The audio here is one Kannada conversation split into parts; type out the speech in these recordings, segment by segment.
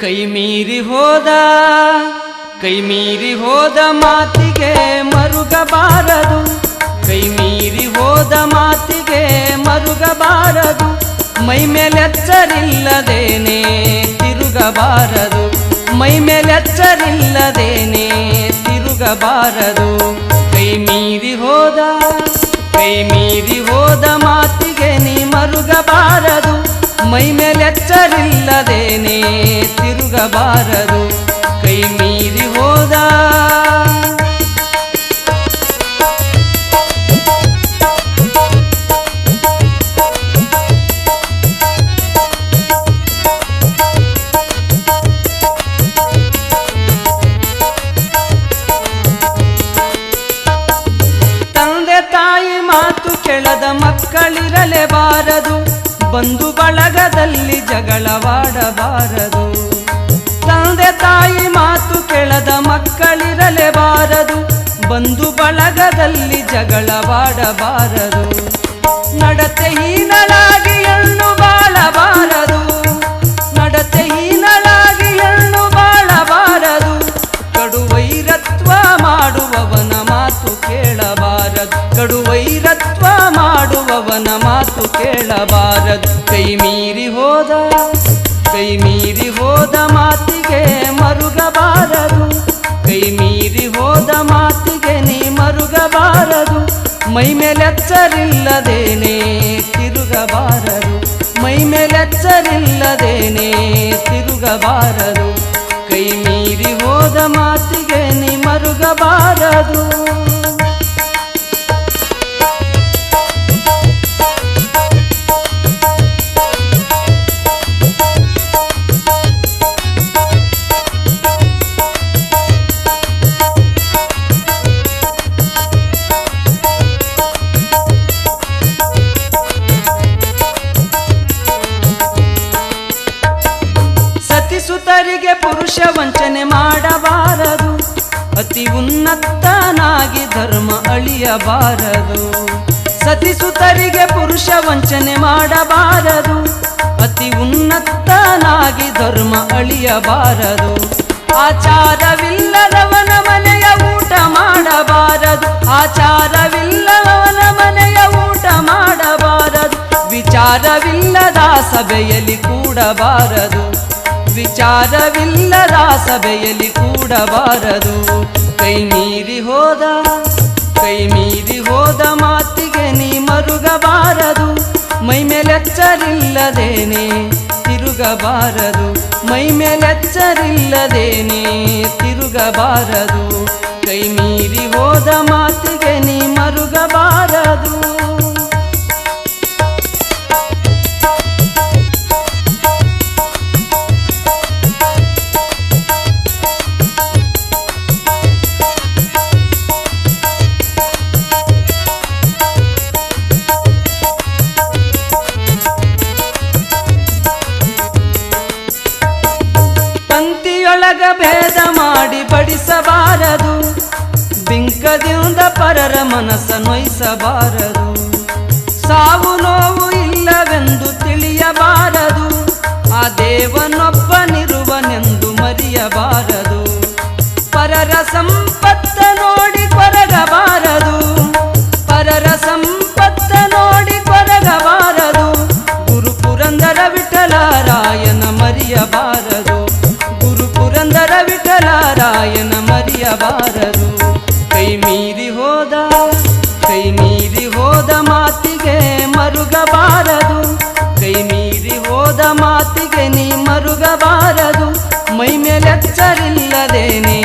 ಕೈ ಮೀರಿ ಹೋದ, ಕೈ ಮೀರಿ ಹೋದ ಮಾತಿಗೆ ಮರುಗಬಾರದು. ಕೈ ಮೀರಿ ಹೋದ ಮಾತಿಗೆ ಮರುಗಬಾರದು. ಮೈ ಮೇಲೆಚ್ಚರಿಲ್ಲದೇನೆ ತಿರುಗಬಾರದು. ಮೈ ಮೇಲೆಚ್ಚರಿಲ್ಲದೇನೆ ತಿರುಗಬಾರದು. ಕೈ ಮೀರಿ ಹೋದ, ಕೈ ಮೀರಿ ಹೋದ ಮಾತಿಗೆ ನೀ ಮರುಗಬಾರದು. ಮೈ ಮೇಲೆಚ್ಚರಿಲ್ಲದೇನೆ ತಿರುಗಬಾರದು. ಕೈ ಮೀರಿ ಹೋದ. ತಾಯಿ ಮಾತು ಕೆಳದ ಮಕ್ಕಳಿರಲೇಬಾರದು. ಬಂಧು ಬಳಗದಲ್ಲಿ ಜಗಳವಾಡಬಾರದು ತಂದೆ ತಾಯಿ ಮಾತು ಕೆಳದ ಮಕ್ಕಳಿರಲೇಬಾರದು ಬಂಧು ಬಳಗದಲ್ಲಿ ಜಗಳವಾಡಬಾರದು ನಡತೆ ಹೀನಳಾಗಿ ಎಳ್ಳು ಬಾಳಬಾರದು. ನಡತೆ ಹೀನಳಾಗಿ ಎಳ್ಳು ಬಾಳಬಾರದು ಕಡುವೈರತ್ವ ಮಾಡುವವನ ಮಾತು ಕೇಳಬಾರದು. ಕಡುವೈರತ್ವ ಮಾಡುವವನ ಮಾತು ಕೇಳಬಾರದು. ಕೈ ಮೀರಿ ಹೋದ, ಕೈ ಮೀರಿ ಹೋದ ಮಾತಿಗೆ ಮರುಗಬಾರದು. ಕೈ ಮೀರಿ ಹೋದ ಮಾತಿಗೆ ನೀ ಮರುಗಬಾರದು. ಮೈ ಮೇಲೆಚ್ಚರಿಲ್ಲದೇನೆ ತಿರುಗಬಾರದು. ಮೈ ಮೇಲೆಚ್ಚರಿಲ್ಲದೇನೆ ತಿರುಗಬಾರದು. ಕೈ ಮೀರಿ ಹೋದ ಮಾತಿಗೆ ಸತಿಸುತರಿಗೆ ಪುರುಷ ವಂಚನೆ ಮಾಡಬಾರದು. ಅತಿ ಉನ್ನತನಾಗಿ ಧರ್ಮ ಅಳಿಯಬಾರದು. ಸತಿಸುತರಿಗೆ ಪುರುಷ ವಂಚನೆ ಮಾಡಬಾರದು. ಅತಿ ಉನ್ನತನಾಗಿ ಧರ್ಮ ಅಳಿಯಬಾರದು. ಆಚಾರವಿಲ್ಲದವನ ಮನೆಯ ಊಟ ಮಾಡಬಾರದು. ಆಚಾರವಿಲ್ಲದವನ ಮನೆಯ ಊಟ ಮಾಡಬಾರದು. ವಿಚಾರವಿಲ್ಲದ ಸಭೆಯಲ್ಲಿ ಕೂಡಬಾರದು. ವಿಚಾರವಿಲ್ಲದ ಸಭೆಯಲ್ಲಿ ಕೂಡಬಾರದು. ಕೈ ಮೀರಿ ಹೋದ, ಕೈ ಮೀರಿ ಹೋದ ಮಾತಿಗೆ ನೀ ಮರುಗಬಾರದು. ಮೈ ಮೇಲೆಚ್ಚರಿಲ್ಲದೇನೆ ತಿರುಗಬಾರದು. ಮೈ ಮೇಲೆಚ್ಚರಿಲ್ಲದೇನೆ ತಿರುಗಬಾರದು. ಕೈ ಮೀರಿ ಹೋದ ಮಾತಿಗೆ ನೀ ಮರುಗಬಾರದು. ಭೇದ ಮಾಡಿ ಬಡಿಸಬಾರದು. ಬಿಂಕದಿಂದ ಪರರ ಮನಸ್ಸ ನೊಯಿಸಬಾರದು. ಸಾವು ನೋವು ಇಲ್ಲವೆಂದು ತಿಳಿಯಬಾರದು. ಆ ದೇವನೊಬ್ಬನಿರುವನೆಂದು ಮರೆಯಬಾರದು. ಪರರ ಸಂಪತ್ತ ನೋಡಿ ಕೊರಗಬಾರದು. ಪರರ ಸಂಪತ್ತ ನೋಡಿ ಕೊರಗಬಾರದು. ಗುರು ಪುರಂದರ ವಿಠಲರಾಯನ ಮರೆಯಬಾರದು. ವಿಠಲರಾಯನ ಮರೆಯಬಾರದು. ಕೈ ಮೀರಿ ಹೋದ, ಕೈ ಮೀರಿ ಹೋದ ಮಾತಿಗೆ ಮರುಗಬಾರದು. ಕೈ ಮೀರಿ ಹೋದ ಮಾತಿಗೆ ನೀ ಮರುಗಬಾರದು. ಮೈ ಮೇಲೆಚ್ಚರಿಲ್ಲದೇನೆ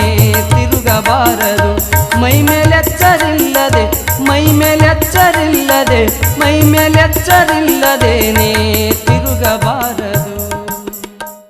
ತಿರುಗಬಾರದು. ಮೈ ಮೇಲೆಚ್ಚರಿಲ್ಲದೆ ಮೈ ಮೇಲೆಚ್ಚರಿಲ್ಲದೆ, ಮೈ ಮೇಲೆಚ್ಚರಿಲ್ಲದೇನೆ